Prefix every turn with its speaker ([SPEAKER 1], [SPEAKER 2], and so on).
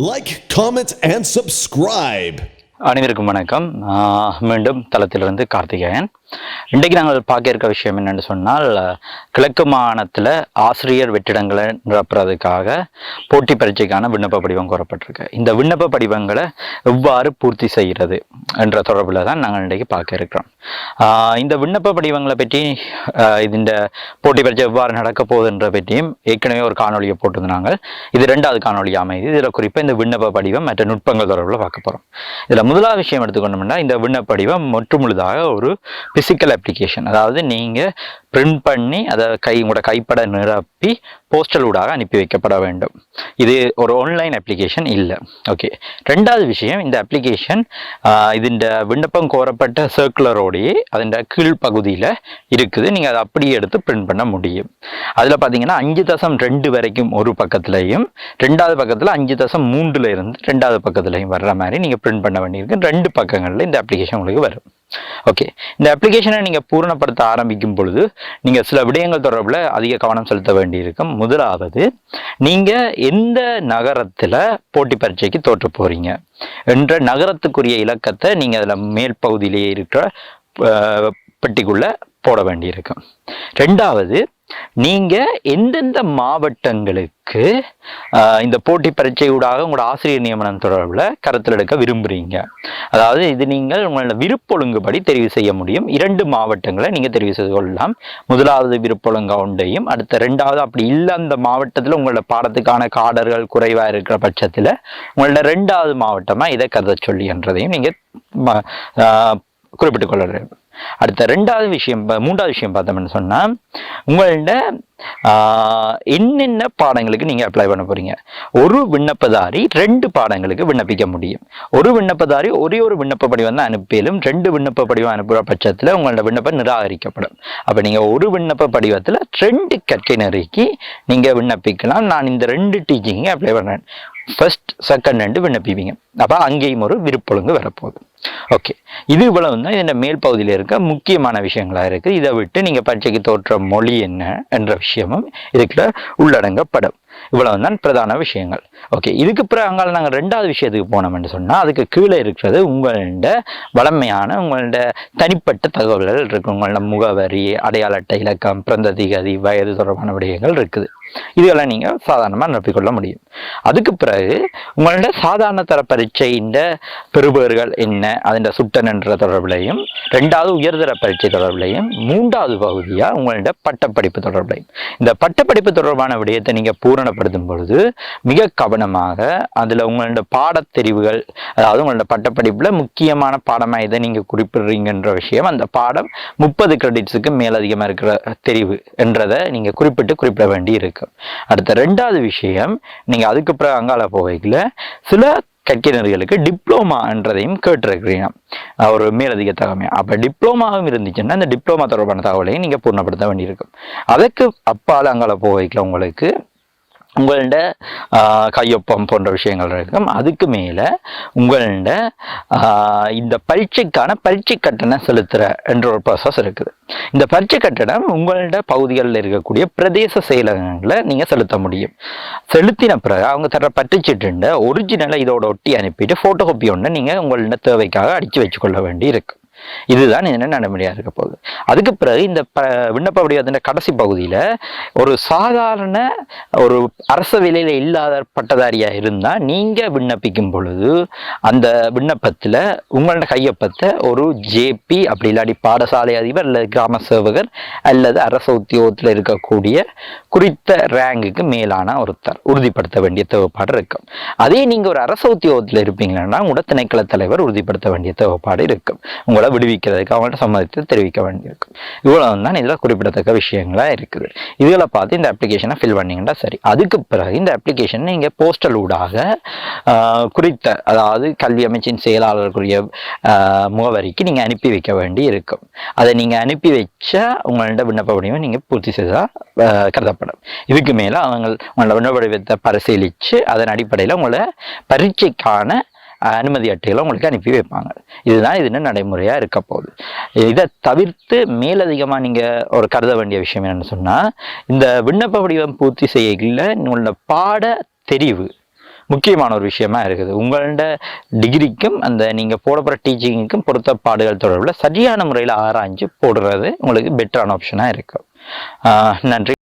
[SPEAKER 1] Like comment and subscribe
[SPEAKER 2] அனைவருக்கும் வணக்கம். மீண்டும் தளத்திலிருந்து கார்த்திகேயன். இன்றைக்கு நாங்கள் பார்க்க இருக்க விஷயம் என்னென்னு சொன்னால் கிழக்கு மாகாணத்தில் ஆசிரியர் வெற்றிடங்களை நிரப்புறதுக்காக போட்டி பரீட்சைக்கான விண்ணப்ப படிவம் கோரப்பட்டிருக்கு. இந்த விண்ணப்ப படிவங்களை எவ்வாறு பூர்த்தி செய்கிறது என்ற தொடர்பில் தான் நாங்கள் இன்றைக்கு பார்க்க இருக்கிறோம். இந்த விண்ணப்ப படிவங்களை பற்றி ஆஹ் இந்த போட்டி பரீட்சை எவ்வாறு நடக்க போகுதுன்ற பற்றியும் ஏற்கனவே ஒரு காணொலியை போட்டிருந்தாங்க. இது ரெண்டாவது காணொலி அமைது. இதில் குறிப்பாக இந்த விண்ணப்ப படிவம் மற்ற நுட்பங்கள் தொடர்பில் பார்க்க போகிறோம் இதில் முதலாவது விஷயம் எடுத்துக்கொண்டோம்னா இந்த விண்ணப்ப படிவம் முற்று முழுதாக ஒரு ஃபிசிக்கல் அப்ளிகேஷன் அதாவது நீங்கள் பிரிண்ட் பண்ணி அதை கை உங்களோட கைப்பட நிரப்பி போஸ்டல் ஊடாக அனுப்பி வைக்கப்பட வேண்டும். இது ஒரு ஆன்லைன் அப்ளிகேஷன் இல்லை. ஓகே ரெண்டாவது விஷயம் இந்த அப்ளிகேஷன் இதுண்ட விண்ணப்பம் கோரப்பட்ட சர்க்குலரோடையே அதன் கீழ்ப்பகுதியில் இருக்குது. நீங்கள் அதை அப்படியே எடுத்து பிரிண்ட் பண்ண முடியும். அதில் பார்த்தீங்கன்னா அஞ்சு தசம் ரெண்டு வரைக்கும் ஒரு பக்கத்துலையும் ரெண்டாவது பக்கத்தில் அஞ்சு தசம் மூன்றில் இருந்து ரெண்டாவது பக்கத்துலையும் வர்ற மாதிரி நீங்கள் பிரிண்ட் பண்ண வேண்டியிருக்கு. ரெண்டு பக்கங்களில் இந்த அப்ளிகேஷன் உங்களுக்கு வரும். ஓகே இந்த அப்ளிகேஷனை நீங்கள் பூரணப்படுத்த ஆரம்பிக்கும் பொழுது நீங்கள் சில விடயங்கள் தொடர்பில் அதிக கவனம் செலுத்த வேண்டியிருக்கும். முதலாவது நீங்கள் எந்த நகரத்தில் போட்டி பரீட்சைக்கு தோற்று போகிறீங்க என்ற நகரத்துக்குரிய இலக்கத்தை நீங்கள் அதில் மேல் பகுதியிலேயே இருக்கிற அஹ், போட வேண்டியிருக்கும் ரெண்டாவது நீங்கள் எந்தெந்த மாவட்டங்களுக்கு இந்த போட்டி பரீட்சையூடாக உங்களோட ஆசிரியர் நியமனம் தொடர்பில் கருத்தில் எடுக்க விரும்புகிறீங்க அதாவது இது நீங்கள் உங்களோட விருப்பொழுங்குபடி தெரிவு செய்ய முடியும். இரண்டு மாவட்டங்களை நீங்கள் தெரிவு செய்து கொள்ளலாம். முதலாவது விருப்பொழுங்க ஒன்றையும் அடுத்த ரெண்டாவது அப்படி இல்லை அந்த மாவட்டத்தில் உங்களோட பாடத்துக்கான காடர்கள் குறைவாக இருக்கிற பட்சத்தில் உங்களோட ரெண்டாவது மாவட்டமாக இதை கருத சொல்லி என்றதையும் நீங்கள் ம- குறிப்பிட்டுக் கொள்ள வேண்டும் அடுத்த ரெண்டாவது விஷயம் மூன்றாவது விஷயம் பார்த்தோம்னு சொன்னால் உங்கள்ட என்னென்ன பாடங்களுக்கு நீங்கள் அப்ளை பண்ண போறீங்க? ஒரு விண்ணப்பதாரி ரெண்டு பாடங்களுக்கு விண்ணப்பிக்க முடியும். ஒரு விண்ணப்பதாரி ஒரே ஒரு விண்ணப்ப படிவம் தான் அனுப்பியலும் ரெண்டு விண்ணப்ப படிவம் அனுப்புகிற பட்சத்தில் உங்களோட விண்ணப்பம் நிராகரிக்கப்படும். அப்போ நீங்கள் ஒரு விண்ணப்ப படிவத்தில் ரெண்டு கற்கை நெருக்கி நீங்கள் விண்ணப்பிக்கலாம். நான் இந்த ரெண்டு டீச்சிங்கை அப்ளை பண்ணுறேன் ஃபர்ஸ்ட் செகண்ட் ரெண்டு விண்ணப்பிப்பீங்க. அப்போ அங்கேயும் ஒரு விருப்பொழுங்கு வரப்போகுது. ஓகே இது இவ்வளவு தான் இதோட மேல் பகுதியில் இருக்க முக்கியமான விஷயங்களாக இருக்குது இதை விட்டு நீங்கள் பரீட்சைக்கு தோற்ற மொழி என்ன என்ற விஷயமும் இதுக்குள்ள உள்ளடங்கப்படும். இவ்வளவு தான் பிரதான விஷயங்கள். ஓகே இதுக்கு பிறகு அங்கால நாங்கள் ரெண்டாவது விஷயத்துக்கு போனோம்னு சொன்னால் அதுக்கு கீழே இருக்கிறது உங்களோட வளமையான உங்களோட தனிப்பட்ட தகவல்கள் இருக்கு. உங்களோட முகவரி அடையாள அட்டை இலக்கம் பிறந்த திகதி வயது தொடர்பான விடயங்கள் இருக்குது. இதெல்லாம் நீங்கள் சாதாரணமாக நிரப்பிக்கொள்ள முடியும். அதுக்கு பிறகு உங்களோட சாதாரண தர பரீட்சையின் பெறுபேறுகள் என்ன அதன் சுட்டன் என்ற தொடர்பிலையும் ரெண்டாவது உயர்தர பரீட்சை தொடர்பிலையும் மூன்றாவது பகுதியாக உங்களோட பட்டப்படிப்பு தொடர்பிலையும். இந்த பட்டப்படிப்பு தொடர்பான விடயத்தை நீங்கள் பூரணப்படுத்தும் பொழுது மிக கவனமாக அதில் உங்களோட பாடத்தெரிவுகள் அதாவது உங்களோட பட்டப்படிப்பில் முக்கியமான பாடமாக எதை நீங்கள் குறிப்பிடுறீங்கன்ற விஷயம் அந்த பாடம் முப்பது கிரெடிட்ஸுக்கு மேலதிகமாக இருக்கிற தெரிவு என்றதை நீங்கள் குறிப்பிட்டு குறிப்பிட வேண்டி இருக்கு இருக்கும். அடுத்த ரெண்டாவது விஷயம் நீங்கள் அதுக்கு பிறகு அங்கால போகையில் சில கற்கையினர்களுக்கு டிப்ளோமா என்றதையும் கேட்டிருக்கிறீங்க. ஒரு மேலதிக தகவல் அப்போ டிப்ளோமாவும் இருந்துச்சுன்னா அந்த டிப்ளோமா தொடர்பான தகவலையும் நீங்கள் பூர்ணப்படுத்த வேண்டியிருக்கும். அதுக்கு அப்பால் அங்கால போகையில் உங்களுக்கு உங்கள்ட கையொப்பம் போன்ற விஷயங்கள் இருக்கும். அதுக்கு மேலே உங்கள்ட இந்த பரீட்சைக்கான பரீட்சை கட்டணம் செலுத்துகிற என்ற ஒரு ப்ராசஸ் இருக்குது. இந்த பரீட்சை கட்டணம் உங்கள்ட பகுதிகளில் இருக்கக்கூடிய பிரதேச செயலகங்களில் நீங்கள் செலுத்த முடியும். செலுத்தின பிறகு அவங்க தர பற்றுச்சீட்டுண்ட ஒரிஜினலை இதோட ஒட்டி அனுப்பிட்டு ஃபோட்டோ காப்பி ஒன்று நீங்கள் உங்களோட தேவைக்காக அடித்து வச்சுக்கொள்ள வேண்டி இருக்குது இதுதான் என்ன நடைமுறையாக இருக்க போகுது? அதுக்கு பிறகு இந்த விண்ணப்ப வடிவத்தின் கடைசி பகுதியில் ஒரு சாதாரண ஒரு அரச விலையில் இல்லாத பட்டதாரியாக இருந்தால் நீங்கள் விண்ணப்பிக்கும் பொழுது அந்த விண்ணப்பத்தில் உங்களோட கையொப்பத்தை ஒரு ஜேபி அப்படி இல்லாட்டி பாடசாலை அதிபர் அல்லது கிராம சேவகர் அல்லது அரச உத்தியோகத்தில் இருக்கக்கூடிய குறித்த ரேங்குக்கு மேலான ஒருத்தர் உறுதிப்படுத்த வேண்டிய தேவைப்பாடு இருக்கும். அதே நீங்கள் ஒரு அரச உத்தியோகத்தில் இருப்பீங்கன்னா உங்களோட திணைக்கள தலைவர் உறுதிப்படுத்த வேண்டிய தேவைப்பாடு இருக்கும். உங்களை விடுவிக்கிறதுக்கு அவங்கள்ட்ட சம்மதித்து தெரிவிக்க வேண்டியிருக்கும் இவ்வளவு தான் இதில் குறிப்பிடத்தக்க விஷயங்களாக இருக்குது. இதில் பார்த்து இந்த அப்ளிகேஷனை ஃபில் பண்ணீங்கன்னா சரி. அதுக்கு பிறகு இந்த அப்ளிகேஷன் நீங்கள் போஸ்டல் ஊடாக குறித்த அதாவது கல்வி அமைச்சின் செயலாளருக்குரிய முகவரிக்கு நீங்கள் அனுப்பி வைக்க வேண்டி இருக்கும் அதை நீங்கள் அனுப்பி வச்சா உங்கள்ட்ட விண்ணப்ப வடிவம் நீங்கள் பூர்த்தி செய்தால் கருதப்படும். இதுக்கு மேலே அவங்க உங்களோட விண்ணப்ப வடிவத்தை பரிசீலித்து அதன் அடிப்படையில் உங்களை பரீட்சைக்கான அனுமதி அட்டைகளை உங்களுக்கு அனுப்பி வைப்பாங்க. இதுதான் இது நடைமுறையாக இருக்க போகுது. இதை தவிர்த்து மேலதிகமாக நீங்கள் ஒரு கருத வேண்டிய விஷயம் என்னென்னு சொன்னால் இந்த விண்ணப்ப வடிவம் பூர்த்தி செய்யல உங்களோட பாட தெரிவு முக்கியமான ஒரு விஷயமா இருக்குது. உங்களோட டிகிரிக்கும் அந்த நீங்கள் போடப்படுற டீச்சிங்குக்கும் பொருத்த பாடுகள் தொடர்பில் சரியான முறையில் ஆராய்ஞ்சு போடுறது உங்களுக்கு பெட்டரான ஆப்ஷனாக இருக்கும் நன்றி.